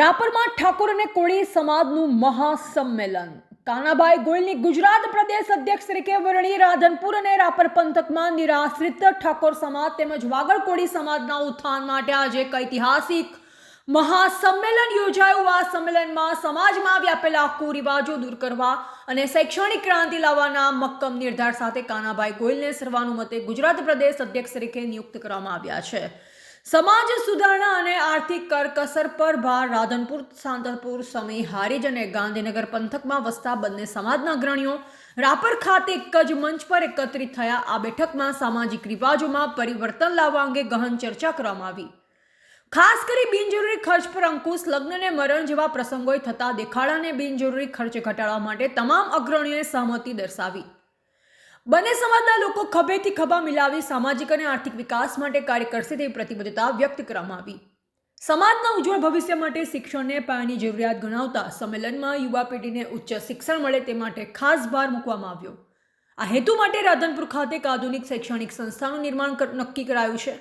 રાપરમાં ઠાકોર અને કોળી સમાજનું મહાસંમેલન. કાનાભાઈ ગોયલની ગુજરાત પ્રદેશ અધ્યક્ષ તરીકે વરણી રાધનપુર અને રાપર પંથકમાં નિરાશ્રિત ઠાકોર સમાજ તેમજ વાગડ કોળી સમાજના ઉત્થાન માટે આજે એક ઐતિહાસિક મહાસંમેલન યોજાયું. આ સંમેલનમાં સમાજમાં વ્યાપેલા કુરિવાજો દૂર કરવા અને શૈક્ષણિક ક્રાંતિ લાવવાના મક્કમ નિર્ધાર સાથે કાનાભાઈ ગોયલને સર્વાનુમતે ગુજરાત પ્રદેશ અધ્યક્ષ તરીકે નિયુક્ત કરવામાં આવ્યા છે. સમાજ સુધારણા અને આર્થિક કરકસર પર ભાર. રાધનપુર, સાંતલપુર, સમી, હારીજ અને ગાંધીનગર પંથકમાં વસતા બંને સમાજના અગ્રણીઓ રાપર ખાતે એક જ મંચ પર એકત્રિત થયા. આ બેઠકમાં સામાજિક રિવાજોમાં પરિવર્તન લાવવા અંગે ગહન ચર્ચા કરવામાં આવી. ખાસ કરી બિનજરૂરી ખર્ચ પર અંકુશ, લગ્ન અને મરણ જેવા પ્રસંગોએ થતા દેખાડાને બિનજરૂરી ખર્ચ ઘટાડવા માટે તમામ અગ્રણીઓએ સહમતિ દર્શાવી. બંને સમાજના લોકો ખભેથી ખભા મિલાવી સામાજિક અને આર્થિક વિકાસ માટે કાર્ય કરશે તેવી પ્રતિબદ્ધતા વ્યક્ત કરવામાં આવી. સમાજના ઉજ્જવળ ભવિષ્ય માટે શિક્ષણને પાયાની જરૂરિયાત ગણાવતા સંમેલનમાં યુવા પેઢીને ઉચ્ચ શિક્ષણ મળે તે માટે ખાસ ભાર મૂકવામાં આવ્યો. આ હેતુ માટે રાધનપુર ખાતે એક આધુનિક શૈક્ષણિક સંસ્થાનું નિર્માણ નક્કી કરાયું છે.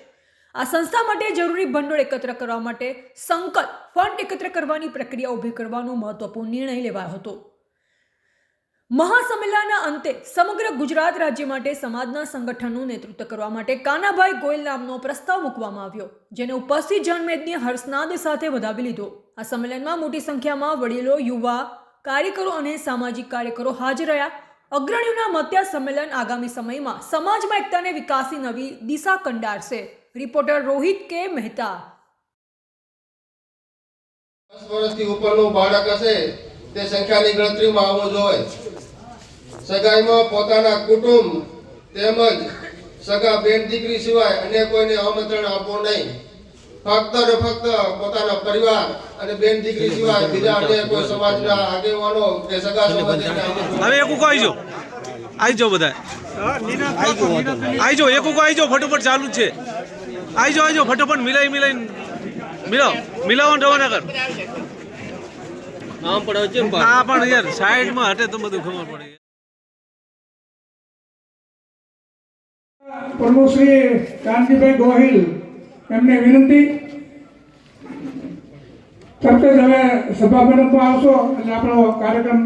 આ સંસ્થા માટે જરૂરી ભંડોળ એકત્ર કરવા માટે સંકલ્પ, ફંડ એકત્ર કરવાની પ્રક્રિયા ઊભી કરવાનો મહત્વપૂર્ણ નિર્ણય લેવાયો હતો. મહાસંમેલનના અંતે સમગ્ર ગુજરાત રાજ્ય માટે સમાજના સંગઠનનું નેતૃત્વ કરવા માટે કાનાભાઈ ગોયલ નામનો પ્રસ્તાવ મૂકવામાં આવ્યો, જેને ઉપસ્થિત જનમેદની હર્ષનાદ સાથે વધાવી લીધો. આ સંમેલનમાં મોટી સંખ્યામાં વડીલો, યુવા, કાર્યકરો અને સામાજિક કાર્યકરો હાજર રહ્યા. અગ્રણીઓના મતે સંમેલન આગામી સમયમાં સમાજમાં એકતાને વિકાસી નવી દિશા કંડારશે. રિપોર્ટર રોહિત કે મહેતા. દસ વર્ષથી ઉપરનું બાળક હશે, તે સંખ્યાની ગણતરીમાં આવવું જોઈએ સગાઈમાં પોતાના કુટુંબ તેમજ સગા બેન દીકરી સિવાય અન્ય કોઈને આમંત્રણ આપવું નહીં. ફક્ત ને ફક્ત પોતાના પરિવાર અને બેન દીકરી સિવાય બીજા અન્ય કોઈ સમાજના આગેવાનો કે સગા સંબંધીને હવે એક ઉકો આવી જાઓ આવી જાઓ બધા આવી જાઓ એક ઉકો આવી જાઓ ફટોફટ ચાલુ જ છે. આવી જાઓ આવી જાઓ ફટોફટ મિલાઈ મિલાઈ. મિલાવ મિલાવો રવાના કર. આમ પડે છે આ પણ યાર સાઈડમાં હટે તો બધું ખબર પડે. પ્રભુશ્રી કાંતિભાઈ ગોહિલ એમને વિનંતી. તરત જ હવે સભા મંડપમાં આવશો એટલે આપણો કાર્યક્રમ